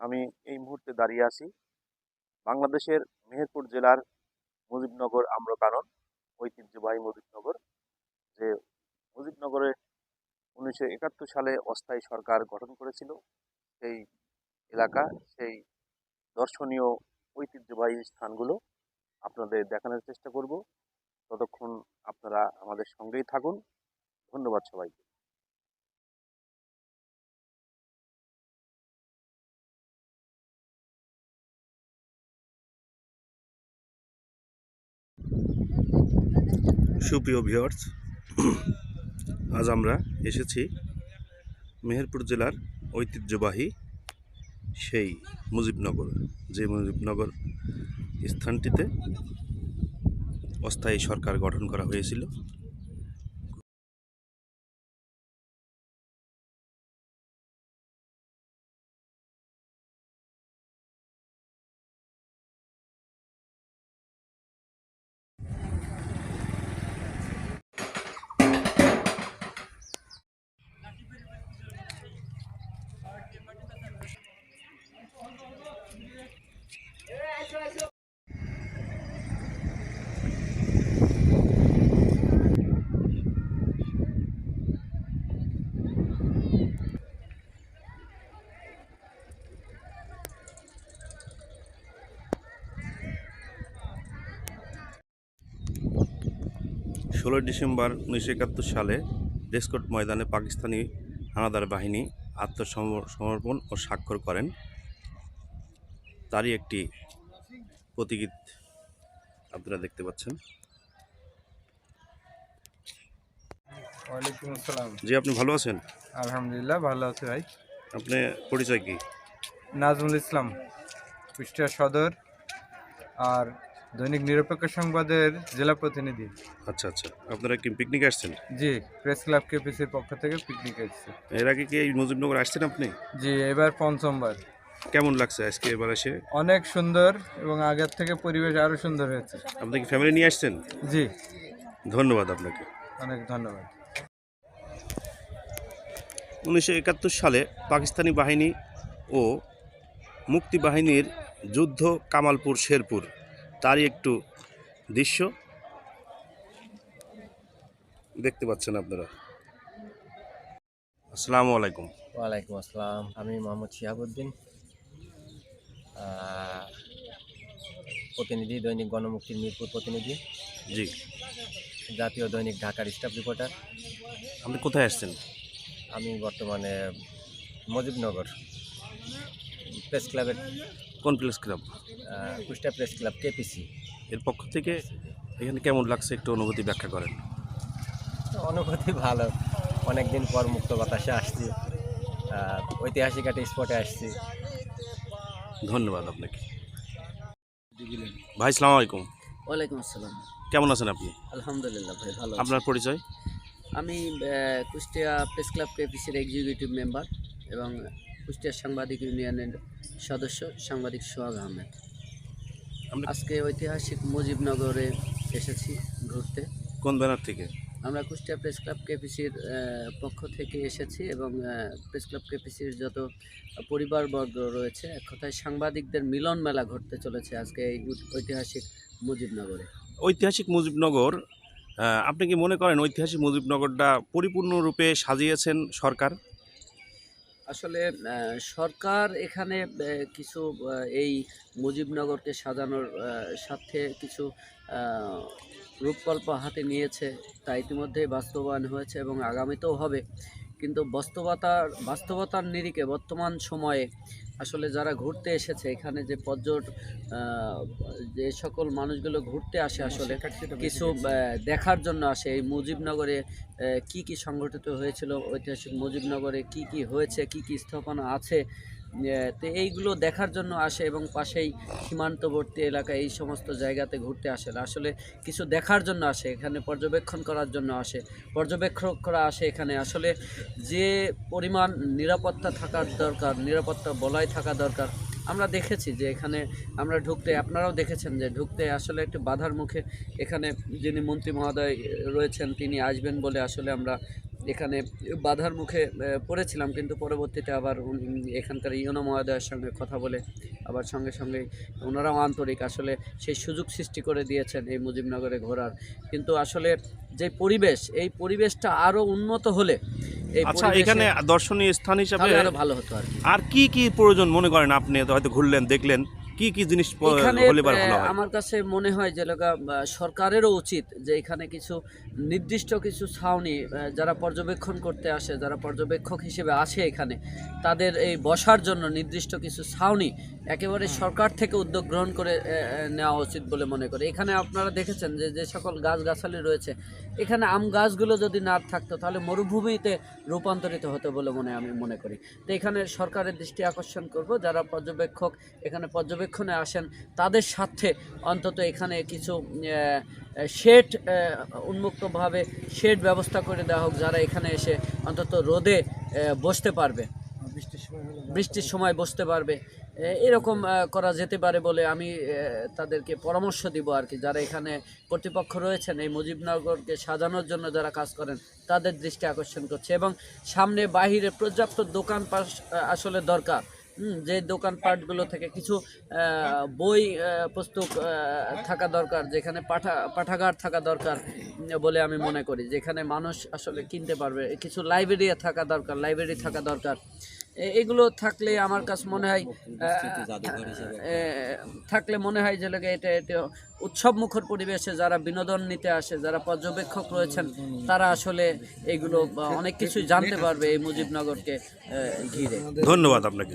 আমি এই মুহূর্তে দাঁড়িয়ে আছি বাংলাদেশের মেহেরপুর জেলার মুজিবনগর আম্রকানন ঐতিহ্যবাহী মুজিবনগর, যে মুজিবনগরে উনিশশো একাত্তর সালে অস্থায়ী সরকার গঠন করেছিল। সেই এলাকা, সেই দর্শনীয় ঐতিহ্যবাহী স্থানগুলো আপনাদের দেখানোর চেষ্টা করব। ততক্ষণ আপনারা আমাদের সঙ্গেই থাকুন। ধন্যবাদ সবাইকে। সুপ্রিয় ভিওর্স আজ আমরা এসেছি মেহেরপুর জেলার ঐতিহ্যবাহী সেই মুজিবনগর, যে মুজিবনগর স্থানটিতে অস্থায়ী সরকার গঠন করা হয়েছিল। ষোলোই ডিসেম্বর উনিশশো একাত্তর সালে রেসকোট ময়দানে পাকিস্তানি হানাদার বাহিনী আত্মসমর্পণ ও স্বাক্ষর করেন। তারই একটি প্রতীকীত আপনারা দেখতে পাচ্ছেন। ওয়ালাইকুম আসসালাম। জি আপনি ভালো আছেন? আলহামদুলিল্লাহ ভালো আছে ভাই। আপনি পরিচয় কি? নাজমুল ইসলাম কুষ্টিয়া সদর আর দৈনিক নিরপেক্ষ সংবাদের জেলা প্রতিনিধি। আচ্ছা আচ্ছা। আপনারা কি পিকনিক আসছেন? জি প্রেস ক্লাব কেপিসির পক্ষ থেকে পিকনিক এসেছে এর আগে কি এই মুজিবনগর আসছেন আপনি? জি এবার পঞ্চমবার। কেমন লাগছে আজকে এবার এসে? অনেক সুন্দর এবং আগের থেকে পরিবেশ আরও সুন্দর হয়েছে। আপনি কি ফ্যামিলি নিয়ে আসছেন? জি। ধন্যবাদ আপনাকে। অনেক ধন্যবাদ। উনিশশো একাত্তর সালে পাকিস্তানি বাহিনী ও মুক্তি বাহিনীর যুদ্ধ কামালপুর শেরপুর। তারই একটু দৃশ্য। দেখতে পাচ্ছেন আপনারা। আসসালামু আলাইকুম। ওয়ালাইকুম আসসালাম। আমি মোহাম্মদ শিহাবুদ্দিন। প্রতিনিধি দৈনিক গণমুক্তির মিরপুর প্রতিনিধি। জি। জাতীয় দৈনিক ঢাকার স্টাফ রিপোর্টার। আপনি কোথায় আসছেন? আমি বর্তমানে মুজিবনগর। প্রেস ক্লাবের কোন press club? Kushtia press club KPC. এর পক্ষ থেকে এখানে কেমন লাগছে একটু অনুভূতি ব্যাখ্যা করেন? অনুভূতি ভালো। অনেক দিন পর মুক্ত বাতাসে আসছি। ঐতিহাসিক একটা স্পটে আসছি। ধন্যবাদ আপনাকে। ভাই সালাম আলাইকুম। ওয়ালাইকুম আসসালাম। কেমন আছেন আপনি? আলহামদুলিল্লাহ ভাই ভালো আপনার পরিচয়? আমি কুষ্টিয়া প্রেস ক্লাব কেপিসির এক্সিকিউটিভ মেম্বার এবং কুষ্টিয়া সাংবাদিক ইউনিয়নের সদস্য সাংবাদিক সোহাগ আহমেদ। আজকে ঐতিহাসিক মুজিবনগরে এসেছি ঘুরতে। কোন ব্যানার থেকে? আমরা কুষ্টিয়া প্রেস ক্লাব কেপিসির পক্ষ থেকে এসেছি এবং প্রেস ক্লাব কেপিসির যত পরিবারবর্গ রয়েছে এক কথায় সাংবাদিকদের মিলন মেলা ঘটতে চলেছে আজকে এই ঐতিহাসিক মুজিবনগরে। ঐতিহাসিক মুজিবনগর আপনি কি মনে করেন ঐতিহাসিক মুজিবনগরটা পরিপূর্ণরূপে সাজিয়েছেন সরকার? আসলে সরকার এখানে কিছু এই মুজিবনগরকে সাজানোর সাথে কিছু রূপকল্প হাতে নিয়েছে। তা ইতিমধ্যেই বাস্তবায়ন হয়েছে এবং আগামীতেও হবে। কিন্তু বাস্তবতার বাস্তবতার নিরিখে বর্তমান সময়ে আসলে যারা ঘুরতে এসেছে এখানে যে পর্যট যে সকল মানুষগুলো ঘুরতে আসে আসলে কিছু দেখার জন্য আসে। এই মুজিবনগরে কি কি সংগঠিত হয়েছিল? ঐতিহাসিক মুজিবনগরে কি কি হয়েছে? কি কি স্থাপনা আছে? তো এইগুলো দেখার জন্য আসে এবং পাশেই সীমান্তবর্তী এলাকা এই সমস্ত জায়গাতে ঘুরতে আসে। আসলে কিছু দেখার জন্য আসে, এখানে পর্যবেক্ষণ করার জন্য আসে, পর্যবেক্ষকরা আসে এখানে আসলে যে পরিমাণ নিরাপত্তা থাকার দরকার, নিরাপত্তা বলয় থাকা দরকার, আমরা দেখেছি যে এখানে আমরা ঢুকতে, আপনারাও দেখেছেন যে ঢুকতে আসলে একটু বাধার মুখে এখানে যিনি মন্ত্রী মহোদয় রয়েছেন, তিনি আসবেন বলে আসলে আমরা এখানে বাধার মুখে পড়েছিলাম কিন্তু পরবর্তীতে আবার এখানকার ইয়নো মহোদয়ের সঙ্গে কথা বলে আবার সঙ্গে সঙ্গে ওনারাও আন্তরিক আসলে সেই সুযোগ সৃষ্টি করে দিয়েছেন এই মুজিবনগরে ঘোরার কিন্তু আসলে যে পরিবেশ এই পরিবেশটা আরও উন্নত হলে আচ্ছা এখানে দর্শনীয় স্থান হিসাবে আরও ভালো হতো আর কি। আর কি কি প্রয়োজন মনে করেন আপনি হয়তো ঘুরলেন দেখলেন কি কি জিনিস এখানে হলে ভালো হয়? আমার কাছে মনে হয় যে সরকারেরও উচিত যে এখানে কিছু নির্দিষ্ট কিছু ছাউনি যারা পর্যবেক্ষণ করতে আসে যারা পর্যবেক্ষক হিসেবে আসে এখানে তাদের এই বসার জন্য নির্দিষ্ট কিছু ছাউনি একেবারে সরকার থেকে উদ্যোগ গ্রহণ করে নেওয়া উচিত বলে মনে করি। এখানে আপনারা দেখেছেন যে যে সকল গাছগাছালি রয়েছে এখানে আম গাছগুলো যদি না থাকতো তাহলে মরুভূমিতে রূপান্তরিত হতো বলে মনে আমি মনে করি। তো এখানে সরকারের দৃষ্টি আকর্ষণ করব যারা পর্যবেক্ষক এখানে পর্যবেক্ষণে আসেন তাদের সাথে অন্তত এখানে কিছু শেড উন্মুক্তভাবে শেড ব্যবস্থা করে দেওয়া হোক যারা এখানে এসে অন্তত রোদে বসতে পারবে। বৃষ্টির সময় বসতে পারবে। এরকম করা যেতে পারে বলে আমি তাদেরকে পরামর্শ দিব আর কি। যারা এখানে কর্তৃপক্ষ রয়েছেন এই মুজিবনগরকে সাজানোর জন্য যারা কাজ করেন তাদের দৃষ্টি আকর্ষণ করছে এবং সামনে বাহিরে পর্যাপ্ত দোকান পাশ আসলে দরকার। যে দোকানপাটগুলো থেকে কিছু বই পুস্তক থাকা দরকার, যেখানে পাঠা, পাঠাগার থাকা দরকার বলে আমি মনে করি, যেখানে মানুষ আসলে কিনতে পারবে, কিছু লাইব্রেরি থাকা দরকার লাইব্রেরি থাকা দরকার। এগুলো থাকলে আমার কাছে মনে হয় থাকলে মনে হয় যে লোকে এটা এটা উৎসব মুখর পরিবেশে যারা বিনোদন নিতে আসে যারা পর্যবেক্ষক রয়েছেন তারা আসলে এগুলো অনেক কিছুই জানতে পারবে এই মুজিবনগরকে ঘিরে। ধন্যবাদ আপনাকে।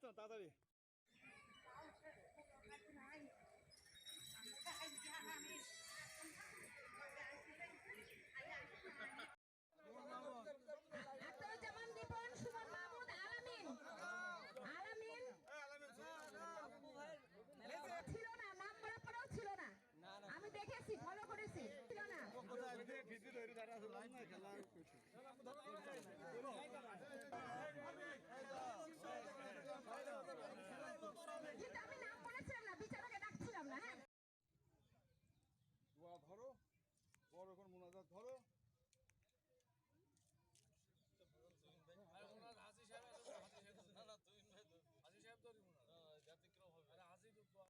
正打这里。